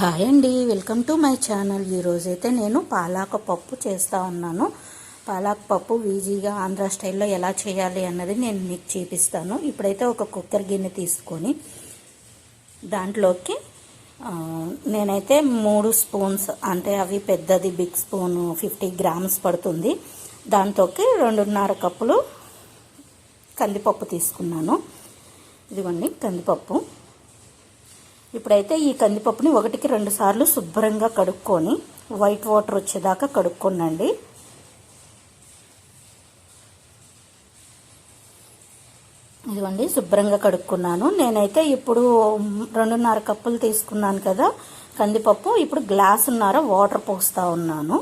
Hi అండి welcome to my channel. ఈరోజైతే నేను పాలాక పప్పు చేస్తూ ఉన్నాను. పాలాక పప్పు ఈజీగా ఆంధ్ర స్టైల్లో ఎలా చేయాలి అన్నది నేను మీకు చూపిస్తాను. ఇప్పుడైతే ఒక కుక్కర్ గిన్నె తీసుకొని దాంట్లోకి నేనైతే మూడు స్పూన్స్ అంటే అవి పెద్దది బిగ్ స్పూన్ ఫిఫ్టీ గ్రామ్స్ పడుతుంది. దాంతోకి రెండున్నర కప్పులు కందిపప్పు తీసుకున్నాను. ఇదిగోండి కందిపప్పు. ఇప్పుడైతే ఈ కందిపప్పుని ఒకటికి రెండు సార్లు శుభ్రంగా కడుక్కొని వైట్ వాటర్ వచ్చేదాకా కడుక్కోనండి. ఇదిగోండి శుభ్రంగా కడుక్కున్నాను. నేనైతే ఇప్పుడు రెండున్నర కప్పులు తీసుకున్నాను కదా కందిపప్పు. ఇప్పుడు గ్లాసున్నర వాటర్ పోస్తూ ఉన్నాను.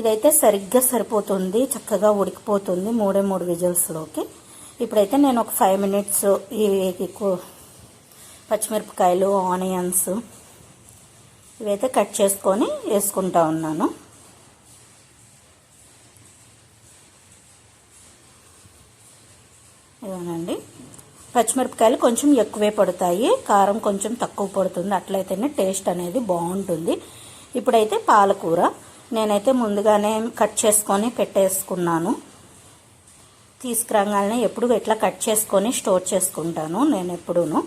ఇదైతే సరిగ్గా సరిపోతుంది చక్కగా ఉడికిపోతుంది మూడే మూడు విజిల్స్లోకి. ఇప్పుడైతే నేను ఒక ఫైవ్ మినిట్స్ ఈ పచ్చిమిరపకాయలు ఆనియన్స్ ఇవైతే కట్ చేసుకొని వేసుకుంటా ఉన్నాను. ఇదేనండి పచ్చిమిరపకాయలు కొంచెం ఎక్కువే పడతాయి. కారం కొంచెం తక్కువ పడుతుంది. అట్లయితేనే టేస్ట్ అనేది బాగుంటుంది. ఇప్పుడైతే పాలకూర. నేనైతే ముందుగానే కట్ చేసుకొని పెట్టేసుకున్నాను. తీసుకురాగానే ఎప్పుడు ఇట్లా కట్ చేసుకొని స్టోర్ చేసుకుంటాను నేను ఎప్పుడూను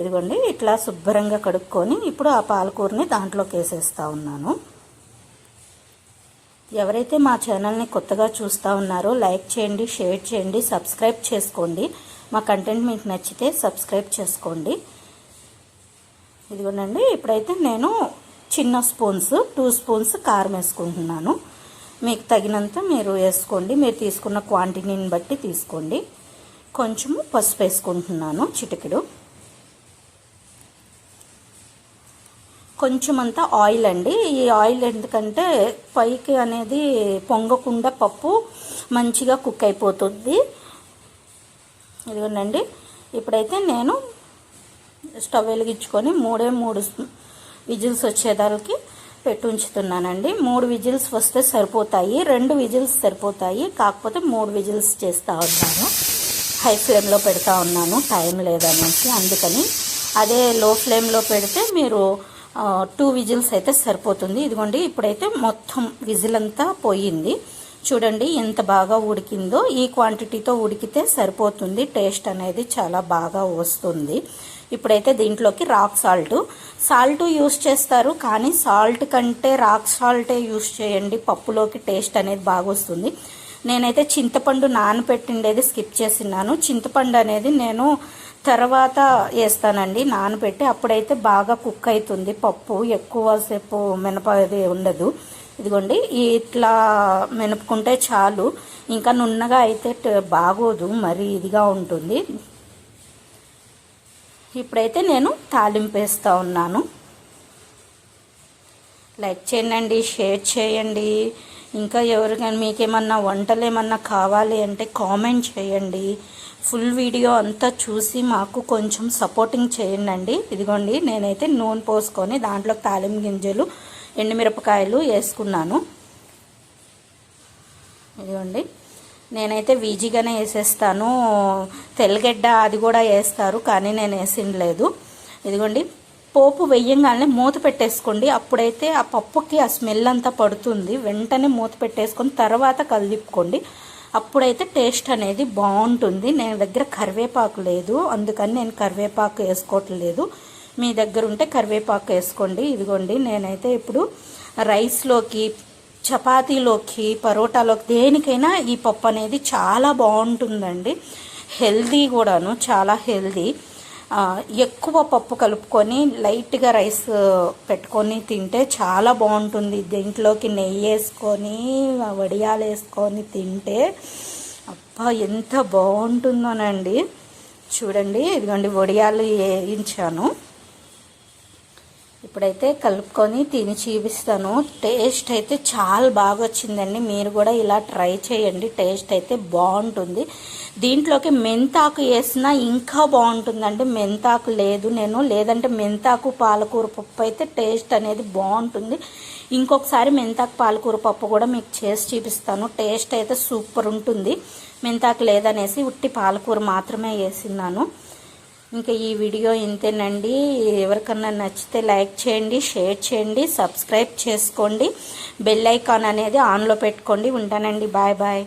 ఇదిగోండి ఇట్లా శుభ్రంగా కడుక్కొని ఇప్పుడు ఆ పాలకూరని దాంట్లోకి వేసేస్తా ఉన్నాను. ఎవరైతే మా ఛానల్ని కొత్తగా చూస్తూ ఉన్నారో లైక్ చేయండి షేర్ చేయండి సబ్స్క్రైబ్ చేసుకోండి. మా కంటెంట్ మీకు నచ్చితే సబ్స్క్రైబ్ చేసుకోండి. ఇదిగోనండి ఇప్పుడైతే నేను చిన్న స్పూన్స్ టూ స్పూన్స్ కారం వేసుకుంటున్నాను. మీకు తగినంత మీరు వేసుకోండి మీరు తీసుకున్న క్వాంటిటీని బట్టి తీసుకోండి. కొంచెము పసుపు వేసుకుంటున్నాను చిటికెడు. కొంచెం అంతా ఆయిల్ అండి. ఈ ఆయిల్ ఎందుకంటే పైకి అనేది పొంగకుండా పప్పు మంచిగా కుక్ అయిపోతుంది. ఇదిగోనండి. ఇప్పుడైతే నేను స్టవ్ వెలిగించుకొని మూడే మూడు విజిల్స్ వచ్చేదానికి పెట్టి ఉంచుతున్నానండి. మూడు విజిల్స్ వస్తే సరిపోతాయి. రెండు విజిల్స్ సరిపోతాయి. కాకపోతే మూడు విజిల్స్ చేస్తూ ఉన్నాను. హై ఫ్లేమ్లో పెడతా ఉన్నాను. టైం లేదనేసి. అందుకని అదే లో ఫ్లేమ్లో పెడితే మీరు టూ విజిల్స్ అయితే సరిపోతుంది. ఇదిగోండి ఇప్పుడైతే మొత్తం విజిల్ అంతా పోయింది. చూడండి ఎంత బాగా ఉడికిందో ఈ క్వాంటిటీతో ఉడికితే సరిపోతుంది. టేస్ట్ అనేది చాలా బాగా వస్తుంది. ఇప్పుడైతే దీంట్లోకి రాక్ సాల్ట్ సాల్ట్ యూస్ చేస్తారు కానీ సాల్ట్ కంటే రాక్ సాల్టే యూస్ చేయండి. పప్పులోకి టేస్ట్ అనేది బాగా వస్తుంది నేనైతే చింతపండు నానబెట్టిండేది స్కిప్ చేసినాను చింతపండు అనేది నేను తర్వాత వేస్తానండి నానబెట్టి అప్పుడైతే బాగా కుక్ అవుతుంది పప్పు ఎక్కువసేపు మినపది ఉండదు. ఇదిగోండి ఇట్లా మెనుపుకుంటే చాలు. ఇంకా నున్నగా అయితే బాగోదు మరి ఇదిగా ఉంటుంది. ఇప్పుడైతే నేను తాలింపు వేస్తూ ఉన్నాను. లైక్ చేయండి షేర్ చేయండి. ఇంకా ఎవరికైనా మీకేమన్నా వంటలు ఏమన్నా కావాలి అంటే కామెంట్ చేయండి. ఫుల్ వీడియో అంతా చూసి మాకు కొంచెం సపోర్టింగ్ చేయండి అండి ఇదిగోండి నేనైతే నూనె పోసుకొని దాంట్లో తాలిం గింజలు ఎండుమిరపకాయలు వేసుకున్నాను. ఇదిగోండి నేనైతే వీజీగానే వేసేస్తాను. తెల్లగడ్డ అది కూడా వేస్తారు కానీ నేను వేసిండలేదు ఇదిగోండి పోపు వెయ్యంగానే మూత పెట్టేసుకోండి. అప్పుడైతే ఆ పప్పుకి ఆ స్మెల్ అంతా పడుతుంది. వెంటనే మూత పెట్టేసుకొని తర్వాత కలిపుకోండి. అప్పుడైతే టేస్ట్ అనేది బాగుంటుంది. నేను దగ్గర కరివేపాకు లేదు. అందుకని నేను కరివేపాకు వేసుకోవట్లేదు. మీ దగ్గర ఉంటే కరివేపాకు వేసుకోండి. ఇదిగోండి నేనైతే ఇప్పుడు రైస్లోకి చపాతీలోకి పరోటాలోకి దేనికైనా ఈ పప్పు అనేది చాలా బాగుంటుందండి. హెల్దీ కూడాను చాలా హెల్దీ ఎక్కువ పప్పు కలుపుకొని లైట్గా రైస్ పెట్టుకొని తింటే చాలా బాగుంటుంది. దీంట్లోకి నెయ్యి వేసుకొని వడియాలు వేసుకొని తింటే అబ్బా ఎంత బాగుంటుందోనండి. చూడండి ఇదిగోండి వడియాలు వేయించాను. ఇప్పుడైతే కలుపుకొని తిని చూపిస్తాను. టేస్ట్ అయితే చాలా బాగా వచ్చిందండి మీరు కూడా ఇలా ట్రై చేయండి. టేస్ట్ అయితే బాగుంటుంది. దీంట్లోకి మెంతాకు వేసినా ఇంకా బాగుంటుందండి. మెంతాకు లేదు నేను. లేదంటే మెంతాకు పాలకూర పప్పు అయితే టేస్ట్ అనేది బాగుంటుంది. ఇంకొకసారి మెంతాకు పాలకూర పప్పు కూడా మీకు చేసి చూపిస్తాను. టేస్ట్ అయితే సూపర్ ఉంటుంది. మెంతాకు లేదనేసి ఉట్టి పాలకూర మాత్రమే వేసినాను ఇంకా ఈ వీడియో ఇంతేనండి. ఎవరికన్నా నచ్చితే లైక్ చేయండి షేర్ చేయండి సబ్స్క్రైబ్ చేసుకోండి. బెల్ ఐకాన్ అనేది ఆన్లో పెట్టుకోండి. ఉంటానండి. Bye bye.